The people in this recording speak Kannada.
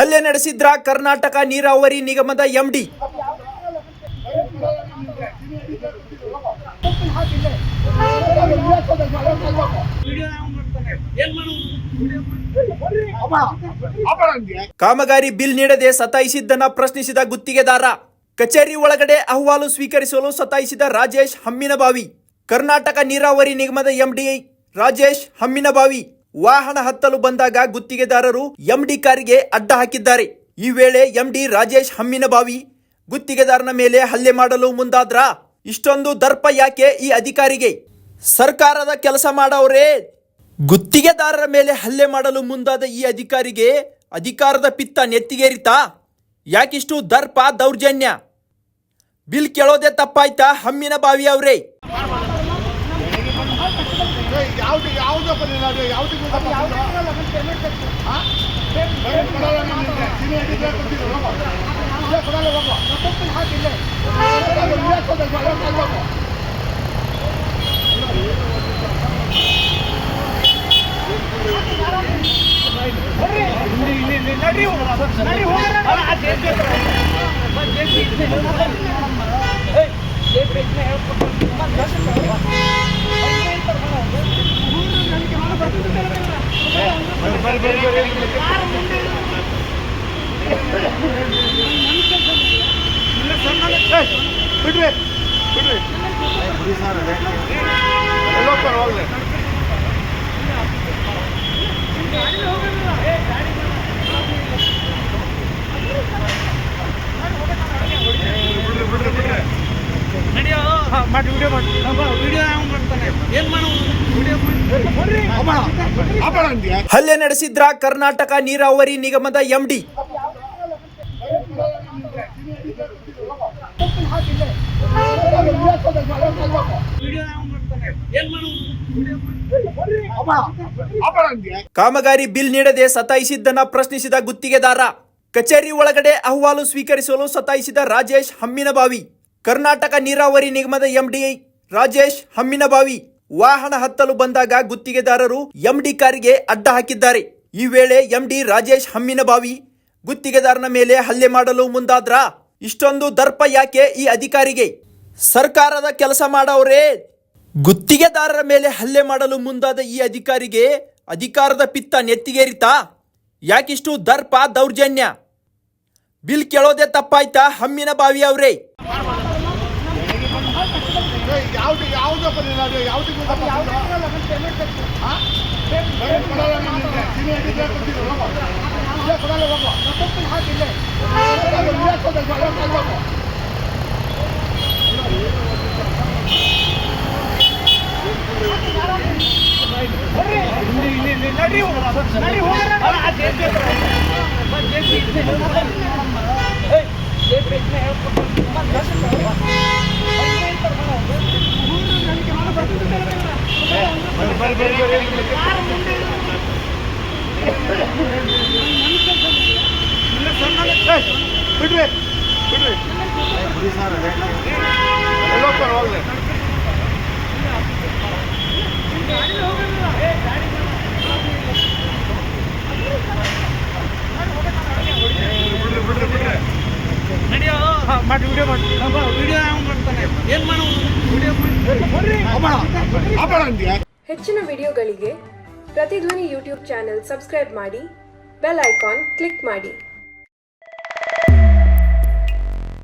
ಹಲ್ಲೆ ನಡೆಸಿದ್ರ ಕರ್ನಾಟಕ ನೀರಾವರಿ ನಿಗಮದ ಎಂಡಿ ಕಾಮಗಾರಿ ಬಿಲ್ ನೀಡದೆ ಸತಾಯಿಸಿದ್ದನ್ನ ಪ್ರಶ್ನಿಸಿದ ಗುತ್ತಿಗೆದಾರ. ಕಚೇರಿ ಒಳಗಡೆ ಅಹವಾಲು ಸ್ವೀಕರಿಸಲು ಸತಾಯಿಸಿದ ರಾಜೇಶ್ ಹಮ್ಮಿನಬಾವಿ ಕರ್ನಾಟಕ ನೀರಾವರಿ ನಿಗಮದ ಎಂಡಿ ರಾಜೇಶ್ ಹಮ್ಮಿನಬಾವಿ ವಾಹನ ಹತ್ತಲು ಬಂದಾಗ ಗುತ್ತಿಗೆದಾರರು ಎಂಡಿ ಕಾರಿಗೆ ಅಡ್ಡ ಹಾಕಿದ್ದಾರೆ. ಈ ವೇಳೆ ಎಂಡಿ ರಾಜೇಶ್ ಹಮ್ಮಿನಬಾವಿ ಗುತ್ತಿಗೆದಾರನ ಮೇಲೆ ಹಲ್ಲೆ ಮಾಡಲು ಮುಂದಾದ್ರ ಇಷ್ಟೊಂದು ದರ್ಪ ಯಾಕೆ ಈ ಅಧಿಕಾರಿಗೆ? ಸರ್ಕಾರದ ಕೆಲಸ ಮಾಡೋರೇ ಗುತ್ತಿಗೆದಾರರ ಮೇಲೆ ಹಲ್ಲೆ ಮಾಡಲು ಮುಂದಾದ ಈ ಅಧಿಕಾರಿಗೆ ಅಧಿಕಾರದ ಪಿತ್ತ ನೆತ್ತಿಗೇರಿತಾ? ಯಾಕಿಷ್ಟು ದರ್ಪ ದೌರ್ಜನ್ಯ? ಬಿಲ್ ಕೇಳೋದೇ ತಪ್ಪಾಯ್ತಾ ಹಮ್ಮಿನ ಬಾವಿ ಅವ್ರೇ ಯಾವ್ದು ಯಾವ್ದು ಬಂದಿಲ್ಲ ಅದು ಯಾವ್ದಕ್ಕೆ ಕೊಡಲ್ಲ ನಿಮ್ಗೆ ನೀನು ಹೇಳಿದ್ರೆ ಕೊಡ್ತೀನಿ ಹೋಗೋ ಇಲ್ಲೇ ಬಿಡ್ರಿ ಬಿಡ್ರಿ ಹೋಗ್ಲಿ. ಬಿಡ್ರಿ ಬಿಡ್ರಿ ಬಿಡ್ರಿ ಅಬ್ಬಾ, ಅಬ್ಬಾ ಅಂದ್ಯಾ? ಹಲ್ಲೆ ನಡೆಸಿದ್ರ ಕರ್ನಾಟಕ ನೀರಾವರಿ ನಿಗಮದ ಎಂಡಿ ಕಾಮಗಾರಿ ಬಿಲ್ ನೀಡದೆ ಸತಾಯಿಸಿದ್ದನ್ನ ಪ್ರಶ್ನಿಸಿದ ಗುತ್ತಿಗೆದಾರ, ಕಚೇರಿ ಒಳಗಡೆ ಅಹವಾಲು ಸ್ವೀಕರಿಸಲು ಸತಾಯಿಸಿದ ರಾಜೇಶ್ ಹಮ್ಮಿನಬಾವಿ, ಕರ್ನಾಟಕ ನೀರಾವರಿ ನಿಗಮದ ಎಂಡಿಐ ರಾಜೇಶ್ ಹಮ್ಮಿನಬಾವಿ, ವಾಹನ ಹತ್ತಲು ಬಂದಾಗ ಗುತ್ತಿಗೆದಾರರು ಎಂಡಿ ಕಾರಿಗೆ ಅಡ್ಡ ಹಾಕಿದ್ದಾರೆ. ಈ ವೇಳೆ ಎಂಡಿ ರಾಜೇಶ್ ಹಮ್ಮಿನಬಾವಿ ಗುತ್ತಿಗೆದಾರನ ಮೇಲೆ ಹಲ್ಲೆ ಮಾಡಲು ಮುಂದಾದ್ರ? ಇಷ್ಟೊಂದು ದರ್ಪ ಯಾಕೆ ಈ ಅಧಿಕಾರಿಗೆ? ಸರ್ಕಾರದ ಕೆಲಸ ಮಾಡೋರೇ ಗುತ್ತಿಗೆದಾರರ ಮೇಲೆ ಹಲ್ಲೆ ಮಾಡಲು ಮುಂದಾದ ಈ ಅಧಿಕಾರಿಗೆ ಅಧಿಕಾರದ ಪಿತ್ತ ನೆತ್ತಿಗೇರಿತಾ? ಯಾಕಿಷ್ಟು ದರ್ಪ ದೌರ್ಜನ್ಯ? ಬಿಲ್ ಕೇಳೋದೇ ತಪ್ಪಾಯ್ತಾ ಹಮ್ಮಿನ ಬಾವಿ ಅವ್ರೇ ಏಯ್, ಯಾವ್ದು ಯಾವ್ದು ಬಂದಿಲ್ಲ ಅದು ಯಾವ್ದಕ್ಕೆ ಹಾ? ಕೊಡಲ್ಲ ನಿಮ್ಗೆ ನೀನು ಹೇಳಿದ್ರೆ ಕೊಡ್ತೀನಿ ಹೋಗೋ ಏಯ್, ಬಿಡ್ರಿ ಬಿಡ್ರಿ. ಎಲ್ಲೋ ಹೋಗ್ತಾರೆ, ಹೋಗ್ಲಿ. ಬಿಡ್ರಿ ಬಿಡ್ರಿ ಬಿಡ್ರಿ. ಅಬ್ಬಾ, ಅಬ್ಬಾ ಅಂದ್ಯಾ? ಹೆಚ್ಚಿನ ವಿಡಿಯೋಗಳಿಗೆ ಪ್ರತಿಧ್ವನಿ ಯೂಟ್ಯೂಬ್ ಚಾನೆಲ್ ಸಬ್ಸ್ಕ್ರೈಬ್ ಮಾಡಿ ಬೆಲ್ ಐಕಾನ್ ಕ್ಲಿಕ್ ಮಾಡಿ.